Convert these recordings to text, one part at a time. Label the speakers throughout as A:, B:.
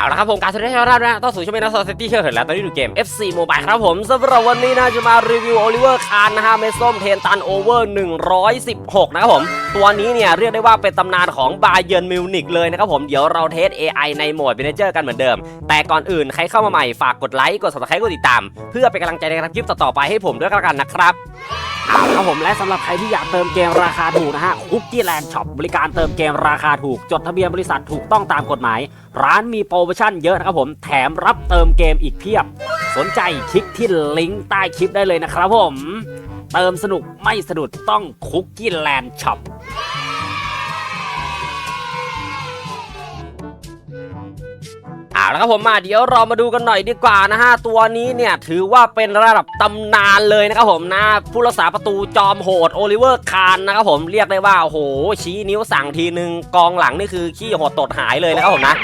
A: เอาละครับผมการแสดงของเรานะต้องสู่ช่วงเมนัสซิตี้เชื่อเห็นแล้วตอนนี้ดูเกม FC Mobile ครับผมสำหรับวันนี้นะจะมารีวิวโอลิเวอร์คานนะฮะเมสส้มเทนตันโอเวอร์116 นะครับผม ตัวนี้เนี่ยเรียกได้ว่าเป็นตำนานของบาเยิร์นมิวนิกเลยนะครับผมเดี๋ยวเราเทส AI ในโหมด Manager กันเหมือนเดิม แต่ก่อนอื่นใครเข้ามาใหม่ฝากกดไลค์กด subscribe กดติดตาม เพื่อเป็นกำลังใจในการคลิปต่อๆไปให้ผมด้วยกันนะครับเอาละครับผมและสำหรับใครที่อยากเติมเกมราคาถูกนะฮะคุกกี้แลนด์ช็อปบริการเติมเกมราคาถูก จดทะเบียนบริษัทถูกต้องตามกฎหมาย ร้านมีโปรโมชั่นเยอะนะครับผมแถมรับเติมเกมอีกเพียบ สนใจคลิกที่ลิงก์ใต้คลิปได้เลยนะครับผม เติมสนุกไม่สะดุดต้องคุกกี้แลนด์ช็อป เอาละครับผมมาเดี๋ยวเรามาดูกันหน่อยดีกว่านะฮะตัวนี้เนี่ยถือว่าเป็นระดับตำนานเลยนะครับผมนะผู้รักษาประตูจอมโหดโอลิเวอร์คานนะครับผมเรียกได้ว่าโอ้โหชี้นิ้วสั่งทีนึงกองหลังนี่คือขี้โหดตดหายเลยนะครับผมนะ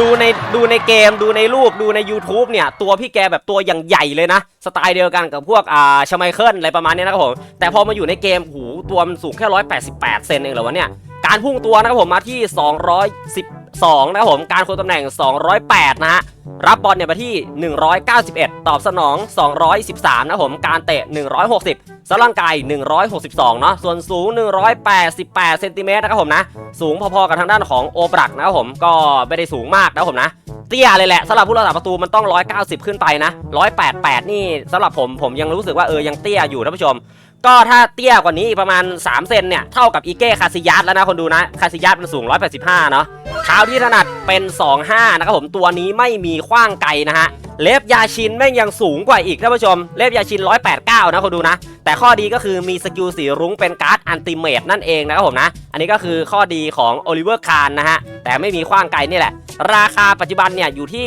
A: ดูในดูในเกมดูในรูปดูใน YouTube เนี่ย ตัวพี่แกแบบตัวอย่างใหญ่เลยนะ สไตล์เดียวกันกับพวกอ่าชไมเคิลอะไรประมาณนี้นะครับผม แต่พอมาอยู่ในเกมหูตัวมันสูงแค่ 188 เซนเองเหรอวะเนี่ย การพุ่งตัวนะครับผมมาที่ 2 นะครับผม การคุมตำแหน่ง 208 นะฮะ รับบอลเนี่ยมาที่ 191 ตอบสนอง 213 นะครับผมการเตะ 160สร่างกาย 162 เนาะส่วนสูง 188เซนติเมตรนะครับผมนะ สูงพอๆกับทางด้านของโอบรักนะครับผมก็ไม่ได้สูงมากนะครับผมนะเตี้ยเลยแหละสำหรับผู้รักษาประตูมันต้อง 190 ขึ้นไปนะ 188 นี่สำหรับผมผมยังรู้สึกว่าเออยังเตี้ยอยู่ท่านผู้ชม ก็ถ้าเตี้ยกว่านี้อีกประมาณ 3 เซนเนี่ย เท่ากับอีเก้คาซิยัสแล้วนะคนดูนะ คาซิยัสมันสูง 185 เนาะเท้าที่ถนัดเป็น 25 นะครับผมตัวนี้ไม่มีขว้างไกลนะฮะ เล็บยาชินแม่งยังสูงกว่าอีกท่านผู้ชม เล็บยาชิน 189 นะคนดูนะ แต่ข้อดีก็คือมีสกิลสีรุ้งเป็นการ์ดอันติเมตนั่นเองนะครับผมนะ อันนี้ก็คือข้อดีของโอลิเวอร์คานนะฮะแต่ไม่มีขว้างไกลนี่แหละราคาปัจจุบันเนี่ยอยู่ที่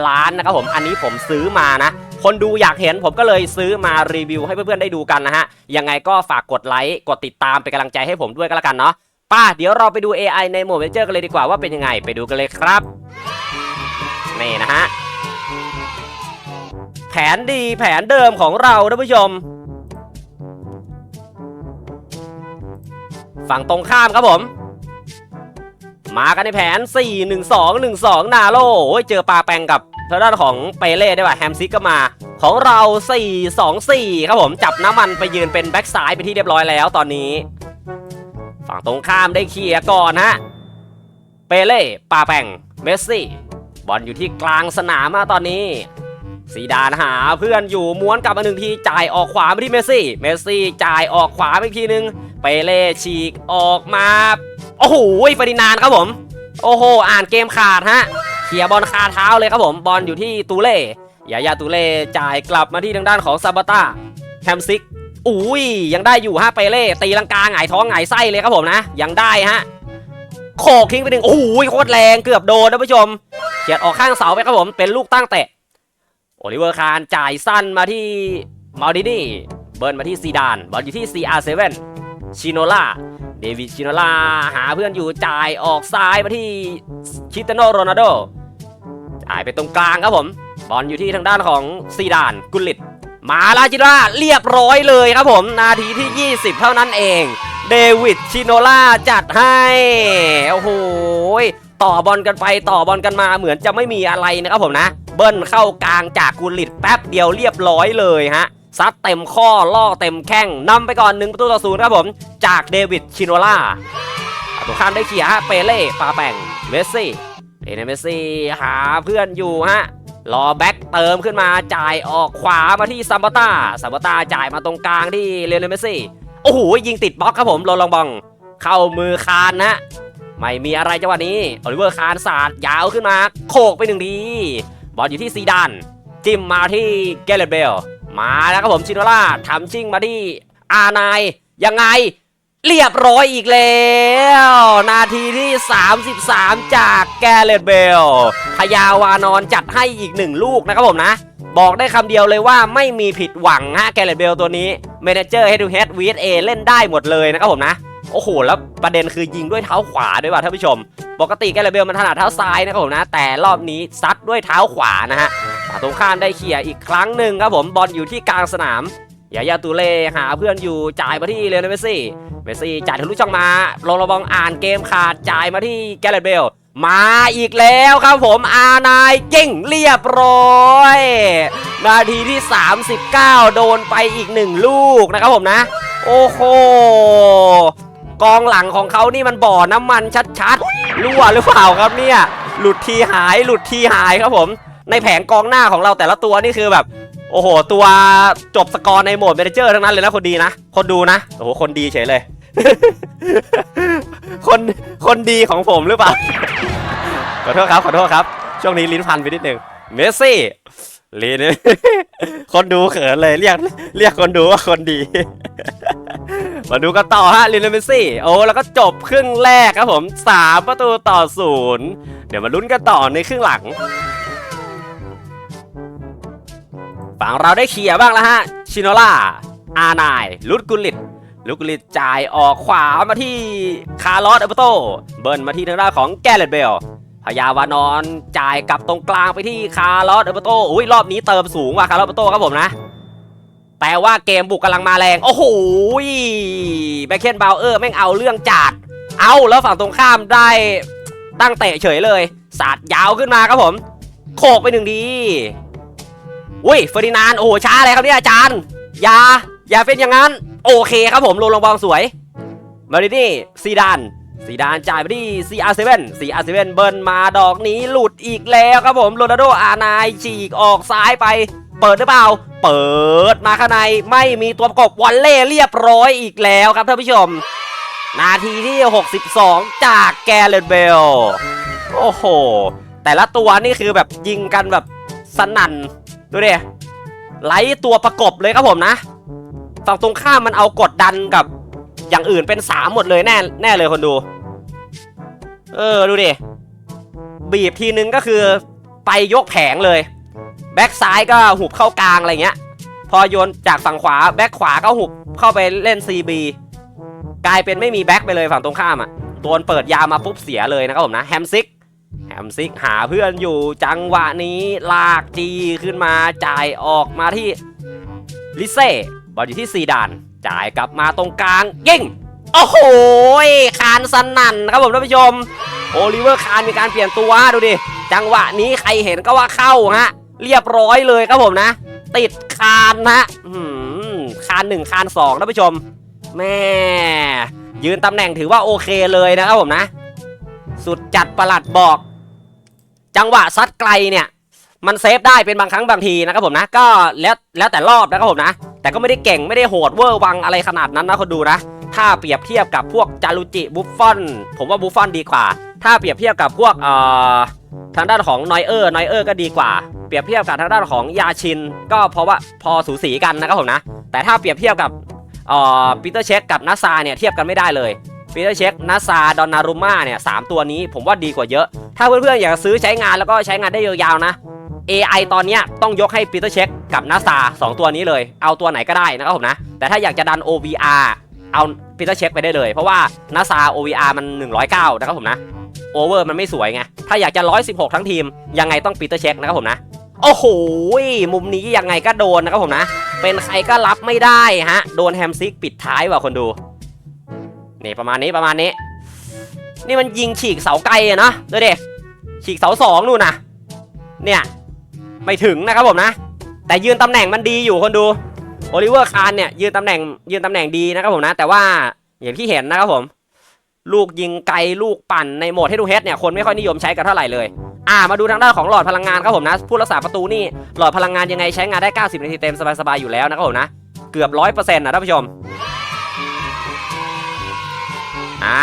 A: 2,880 ล้านนะครับผม อันนี้ผมซื้อมานะ คนดูอยากเห็นผมก็เลยซื้อมารีวิวให้เพื่อนๆได้ดูกันนะฮะ ยังไงก็ฝากกดไลค์กดติดตามเป็นกำลังใจให้ผมด้วยก็แล้วกันเนาะป้าเดี๋ยวเราไปดู AI ในโหมดเวนเจอร์กันเลยดีกว่าว่าเป็นยังไงไปดูกันเลยครับนี่นะฮะแผนดีแผนเดิมของเราท่านผู้ชม ฝั่งตรงข้ามครับผม มากันในแผน 4 1 2 1 2 นาโลโอ้ยเจอปลาแปงกับ ทางด้านของเปเล่ได้ป่ะแฮมซิกก็มา ของเรา 4 2 4 ครับผมจับน้ำมันไปยืนเป็นแบ็กซ้ายไปที่เรียบร้อยแล้วตอนนี้ ฝั่งตรงข้ามได้เคลียร์ก่อนฮะเปเล่ปาแปงเมสซี่ บอลอยู่ที่กลางสนามมาตอนนี้ซีดานหาเพื่อนอยู่ม้วนกลับมาหนึ่งทีจ่ายออกขวาไปที่เมสซี่ เมสซี่จ่ายออกขวาไปอีกทีนึง เปเล่ฉีกออกมา โอ้โหเฟรดินานครับผม โอ้โห อ่านเกมขาดฮะเขี่ยบอลคาเท้าเลยครับผมบอลอยู่ที่ตูเล่ยายาตูเล่จ่ายกลับมาที่ทางด้านของซาบาต้าแฮมซิกอุ้ยยังได้อยู่ฮะเปเล่ตีลังกาหงายท้องหงายไส้เลยครับผมนะ ยังได้ฮะโขกทิ้งไปหนึ่งโอ้โหโคตรแรงเกือบโดนนะผู้ชมเฉียดออกข้างเสาไปครับผมเป็นลูกตั้งเตะโอลิเวอร์คารจ่ายสั้นมาที่มาดินี่เบิร์นมาที่ซีดานบอลอยู่ที่ CR7 ชิโนล่า เดวิดชิโนล่าหาเพื่อนอยู่จ่ายออกซ้ายมาที่คิตโนโรนัลโดจ่ายไปตรงกลางครับผมบอลอยู่ที่ทางด้านของซีดานกุลิต มาลาจิราเรียบร้อยเลยครับผม นาทีที่ 20 เท่านั้นเอง เดวิดชิโนล่าจัดให้ โอ้โหต่อบอลกันไปต่อบอลกันมาเหมือนจะไม่มีอะไรนะครับผมนะ เบิ้ลเข้ากลางจากกุลิตแป๊บเดียวเรียบร้อยเลยฮะ ซัดเต็มข้อล่อเต็มแข้งนำไปก่อนหนึ่งประตูต่อศูนย์ครับผม จากเดวิดชิโนล่าตัวข้ามได้เขี่ยฮะเปเล่ปาแปงเมสซี่เอเนเมสซี่หาเพื่อนอยู่ฮะรอแบ็กเติมขึ้นมาจ่ายออกขวามาที่ซัมบาต้าซัมบาต้าจ่ายมาตรงกลางที่เลโอเนเมสซี่โอ้โหยิงติดบล็อกครับผมโรลองบอง เข้ามือคานนะไม่มีอะไรจังหวะนี้โอลิเวอร์คานสาดยาวขึ้นมา โขกไปหนึ่งทีบอลอยู่ที่ซีดาน จิ้มมาที่เกเรตเบล มาแล้วครับผมชิโนล่าทำชิ่งมาที่อานายยังไง เรียบร้อยอีกแล้ว นาทีที่ 33 จากแกเรตเบลพยาวานอนจัดให้อีกหนึ่งลูกนะครับผมนะ บอกได้คำเดียวเลยว่าไม่มีผิดหวังฮะแกเรตเบลตัวนี้เมนเจอร์เฮดูเฮดวีเอเล่นได้หมดเลยนะครับผมนะโอ้โห แล้วประเด็นคือยิงด้วยเท้าขวาด้วยว่ะท่านผู้ชม ปกติแกเรตเบลมันถนัดเท้าซ้ายนะครับผมนะ แต่รอบนี้ซัดด้วยเท้าขวานะฮะ ฝั่งตรงข้ามได้เขี่ยอีกครั้งหนึ่งครับผมบอลอยู่ที่กลางสนามยายาตูเล่หาเพื่อนอยู่จ่ายมาที่เลโอเนเมสซี่เมสซี่จ่ายทะลุช่องมาโรลบองอ่านเกมขาดจ่ายมาที่แกเรตเบลมาอีกแล้วครับผมอานายเก่งเรียบร้อย นาทีที่ 39 โดนไปอีกหนึ่งลูกนะครับผมนะ โอ้โหกองหลังของเขานี่มันบ่อน้ำมันชัดๆรั่วหรือเปล่าครับเนี่ย หลุดทีหายหลุดทีหายครับผม ในแผงกองหน้าของเราแต่ละตัวนี่คือแบบ โอ้โห ตัวจบสกอร์ในโหมดเมนเจอร์ทั้งนั้นเลยนะคนดีนะ คนดูนะ โอ้โห คนดีเฉยเลย คนคนดีของผมหรือเปล่า ขอโทษครับ ขอโทษครับ ช่วงนี้ลิ้นพันไปนิดหนึ่งเมสซี่ลิ้นคนดูเขินเลยเรียกเรียกคนดูว่าคนดีมาดูกันต่อฮะลินเมสซี่โอ้แล้วก็จบครึ่งแรกครับผมสามประตูต่อศูนย์เดี๋ยวมาลุ้นกันต่อในครึ่งหลัง ฝั่งเราได้เคลียร์บ้างแล้วฮะ ชิโนล่า อาร์ไนลุดกุลิตลุดกุลิตจ่ายออกขวามาที่คาร์ลอสเอเปโต เบิร์นมาที่ทางด้านของแกเรตเบลพยาวานอนจ่ายกลับตรงกลางไปที่คาร์ลอสเอเปโต อุ้ยรอบนี้เติมสูงว่ะคาร์ลอสเอเปโตครับผมนะ แต่ว่าเกมบุกกำลังมาแรง โอ้โหแบคเคนบาวเออร์แม่งเอาเรื่องจัด เอาแล้วฝั่งตรงข้ามได้ตั้งเตะเฉยเลย สาดยาวขึ้นมาครับผม โขกไปหนึ่งที อุ้ยเฟอร์ดินานด์โอ้โหช้าเลยครับเนี่ยอาจารย์ อย่า อย่าเป็นอย่างนั้น โอเคครับผมลงลงบอลสวย มาดินี่ซีดานซีดานจ่ายไปที่ CR7 CR7 เบิร์นมาดอกนี้หลุดอีกแล้วครับผมโรนัลโดอานายฉีกออกซ้ายไป เปิดหรือเปล่า เปิดมาข้างในไม่มีตัวประกบวอลเล่เรียบร้อยอีกแล้วครับท่านผู้ชม นาทีที่ 62 จากแกเรตเบล โอ้โห แต่ละตัวนี่คือแบบยิงกันแบบสนั่น ดูดิไล่ตัวประกบเลยครับผมนะฝั่งตรงข้ามมันเอากดดันกับอย่างอื่นเป็นสามหมดเลยแน่แน่เลยคนดู เออดูดิบีบทีนึงก็คือไปยกแผงเลย แบ็กซ้ายก็หุบเข้ากลางอะไรเงี้ย พอโยนจากฝั่งขวาแบ็กขวาก็หุบเข้าไปเล่น CB กลายเป็นไม่มีแบ็กไปเลยฝั่งตรงข้ามอะโดนเปิดยามาปุ๊บเสียเลยนะครับผมนะแฮมซิก แฮมซิกหาเพื่อนอยู่จังหวะนี้ลากจีขึ้นมาจ่ายออกมาที่ลิเซ่บอลอยู่ที่ซีดาน จ่ายกลับมาตรงกลางยิงโอ้โหคานสนั่นครับผมท่านผู้ชม โอลิเวอร์คานมีการเปลี่ยนตัวดูดิ จังหวะนี้ใครเห็นก็ว่าเข้าฮะ เรียบร้อยเลยครับผมนะ ติดคานฮะคานหนึ่งคานสองท่านผู้ชม แม่ ยืนตำแหน่งถือว่าโอเคเลยนะครับผมนะ สุดจัดประหลัดบอก จังหวะซัดไกลเนี่ย มันเซฟได้เป็นบางครั้งบางทีนะครับผมนะ ก็แล้วแล้วแต่รอบนะครับผมนะ แต่ก็ไม่ได้เก่งไม่ได้โหดเวอร์วังอะไรขนาดนั้นนะคนดูนะ ถ้าเปรียบเทียบกับพวกจารุจิบุฟฟอน ผมว่าบุฟฟอนดีกว่า ถ้าเปรียบเทียบกับพวกเอ่อทางด้านของนอยเออร์นอยเออร์ก็ดีกว่า เปรียบเทียบกับทางด้านของยาชิน ก็เพราะว่าพอสูสีกันนะครับผมนะ แต่ถ้าเปรียบเทียบกับเอ่อปีเตอร์เช็คกับนาซาเนี่ยเทียบกันไม่ได้เลยปีเตอร์เช็คนาซาดอนนารุม่าเนี่ยสามตัวนี้ผมว่าดีกว่าเยอะ ถ้าเพื่อนๆอยากซื้อใช้งานแล้วก็ใช้งานได้ยาวๆนะ AI ตอนนี้ต้องยกให้ปีเตอร์เช็คกับนาซาสองตัวนี้เลย เอาตัวไหนก็ได้นะครับผมนะ แต่ถ้าอยากจะดัน OVR เอาปีเตอร์เช็คไปได้เลย เพราะว่านาซา OVR มัน 109 นะครับผมนะโอเวอร์มันไม่สวยไง ถ้าอยากจะ 116 ทั้งทีม ยังไงต้องปีเตอร์เช็คนะครับผมนะ โอ้โห มุมนี้ยังไงก็โดนนะครับผมนะ เป็นใครก็รับไม่ได้ฮะ โดนแฮมซิกปิดท้ายว่ะคนดู นี่ประมาณนี้ประมาณนี้ นี่มันยิงฉีกเสาไกลอะเนาะดูดิ ฉีกเสาสองนู่นนะเนี่ยไม่ถึงนะครับผมนะ แต่ยืนตำแหน่งมันดีอยู่คนดูโอลิเวอร์คานเนี่ยยืนตำแหน่งยืนตำแหน่งดีนะครับผมนะ แต่ว่าอย่างที่เห็นนะครับผม ลูกยิงไกลลูกปั่นในโหมดให้ดูเฮดเนี่ยคนไม่ค่อยนิยมใช้กันเท่าไหร่เลย อ่ามาดูทางด้านของหลอดพลังงานครับผมนะผู้รักษาประตูนี่หลอดพลังงานยังไงใช้งานได้ 90 นาทีเต็มสบายๆอยู่แล้วนะครับผมนะ เกือบร้อยเปอร์เซ็นต์นะท่านผู้ชมอ่า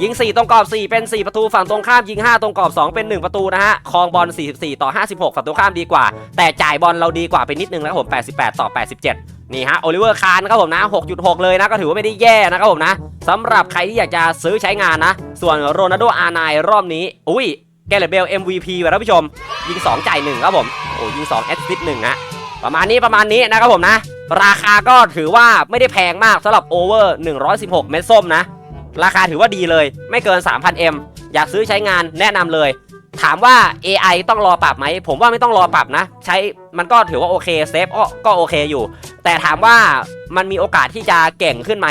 A: ยิง 4 ตรงกรอบ 4 เป็น 4 ประตูฝั่งตรงข้ามยิง 5 ตรงกรอบ 2 เป็น 1 ประตูนะฮะคองบอล 44 ต่อ 56 ฝั่งตรงข้ามดีกว่า แต่จ่ายบอลเราดีกว่าไปนิดนึงนะครับผม 88 ต่อ 87นี่ฮะโอลิเวอร์คาร์นะครับผมนะ 6.6 เลยนะ ก็ถือว่าไม่ได้แย่นะครับผมนะสำหรับใครที่อยากจะซื้อใช้งานนะ ส่วนโรนัลโดอาร์ไนรอบนี้ อุ้ย แกเรเบล MVP ว่ะท่านผู้ชม ยิง 2 จ่าย 1 ครับผม โอ้ยิง 2 แอสซิสต์1ฮะประมาณนี้ประมาณนี้นะครับผมนะ ราคาก็ถือว่าไม่ได้แพงมากสำหรับโอเวอร์ 116 เม็ดส้มนะ ราคาถือว่าดีเลย ไม่เกิน 3,000M อยากซื้อใช้งานแนะนำเลย ถามว่า AI ต้องรอปรับไหม ผมว่าไม่ต้องรอปรับนะ ใช้มันก็ถือว่าโอเคเซฟก็ก็โอเคอยู่ แต่ถามว่ามันมีโอกาสที่จะเก่งขึ้นไหม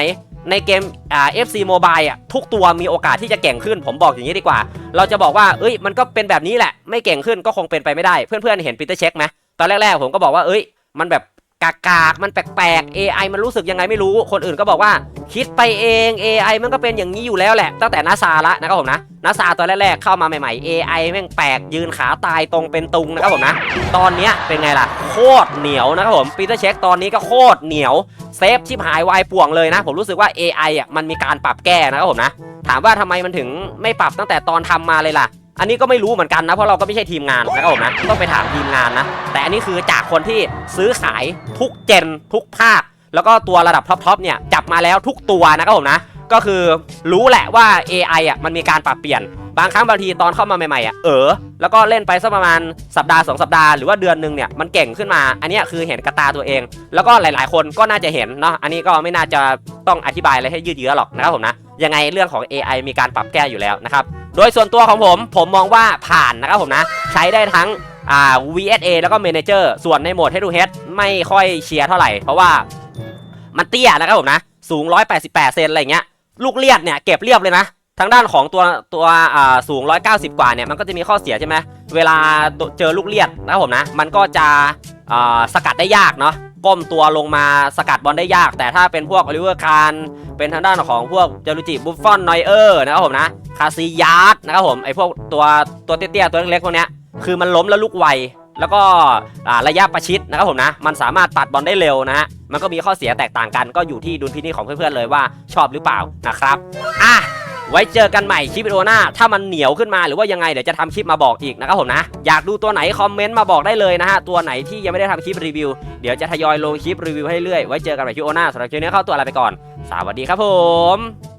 A: ในเกมอ่า FC Mobile อะทุกตัวมีโอกาสที่จะเก่งขึ้น ผมบอกอย่างนี้ดีกว่า เราจะบอกว่าเอ้ยมันก็เป็นแบบนี้แหละ ไม่เก่งขึ้นก็คงเป็นไปไม่ได้ เพื่อนๆเห็นปีเตอร์เช็คไหมตอนแรกๆผมก็บอกว่าเอ้ยมันแบบ กากๆมันแปลกๆ AI มันรู้สึกยังไงไม่รู้ คนอื่นก็บอกว่าคิดไปเอง AI มันก็เป็นอย่างนี้อยู่แล้วแหละ ตั้งแต่นาซาละนะครับผมนะนาซาตอนแรกๆ เข้ามาใหม่ๆ AI แม่งแปลกยืนขาตายตรงเป็นตุงนะครับผมนะ ตอนเนี้ยเป็นไงล่ะ โคตรเหนียวนะครับผมปีเตอร์เช็คตอนนี้ก็โคตรเหนียวเซฟชิบหายวายป่วงเลยนะ ผมรู้สึกว่า AI อะมันมีการปรับแก้นะครับผมนะ ถามว่าทำไมมันถึงไม่ปรับตั้งแต่ตอนทำมาเลยล่ะ อันนี้ก็ไม่รู้เหมือนกันนะเพราะเราก็ไม่ใช่ทีมงานนะครับผมนะต้องไปถามทีมงานนะ แต่อันนี้คือจากคนที่ซื้อขายทุกเจนทุกภาค แล้วก็ตัวระดับท็อปๆเนี่ยจับมาแล้วทุกตัวนะครับผมนะ ก็คือรู้แหละว่า AI อะมันมีการปรับเปลี่ยนบางครั้งบางทีตอนเข้ามาใหม่ๆอะเออแล้วก็เล่นไปสักประมาณสัปดาห์สองสัปดาห์หรือว่าเดือนหนึ่งเนี่ยมันเก่งขึ้นมา อันนี้คือเห็นกระตาตัวเอง แล้วก็หลายๆ คนก็น่าจะเห็นเนาะอันนี้ก็ไม่น่าจะต้องอธิบายอะไรให้ยืดเยื้อหรอกนะครับผมนะยังไงเรื่องของ AI มีการปรับแก้อยู่แล้วนะครับ โดยส่วนตัวของผมผมมองว่าผ่านนะครับผมนะ ใช้ได้ทั้งอ่า VSA แล้วก็ Manager ส่วนในโหมด Head to Head ไม่ค่อยเชียร์เท่าไหร่ เพราะว่ามันเตี้ยนะครับผมนะ สูง 188 เซนอะไรเงี้ย ลูกเลียดเนี่ยเก็บเรียบเลยนะ ทางด้านของตัวตัวอ่าสูง 190 กว่าเนี่ยมันก็จะมีข้อเสียใช่ไหมเวลาเจอลูกเลียดนะครับผมนะ มันก็จะอ่าสกัดได้ยากเนาะก้มตัวลงมาสกัดบอลได้ยาก แต่ถ้าเป็นพวกอลิเวอร์คารเป็นทางด้านของพวกเจลูจิบุฟฟอนนอยเออร์นะครับผมนะาซิยาร์ดนะครับผมไอพวกตัวตัวเตี้ยๆตัวเล็กๆพวกเนี้ยคือมันล้มแล้วลุกไวแล้วก็ระยะประชิดนะครับผมนะ มันสามารถปัดบอลได้เร็วนะฮะ มันก็มีข้อเสียแตกต่างกัน ก็อยู่ที่ดุลพินิจของเพื่อนๆเลยว่าชอบหรือเปล่านะครับ อะ ไว้เจอกันใหม่คลิปวิดีโอหน้า ถ้ามันเหนียวขึ้นมาหรือว่ายังไงเดี๋ยวจะทำคลิปมาบอกอีกนะครับผมนะ อยากดูตัวไหนคอมเมนต์มาบอกได้เลยนะฮะ ตัวไหนที่ยังไม่ได้ทำคลิปรีวิว เดี๋ยวจะทยอยลงคลิปรีวิวให้เรื่อย ไว้เจอกันใหม่คลิปวิดีโอหน้าสำหรับคลิปนี้เข้าตัวลาไปก่อน สวัสดีครับผม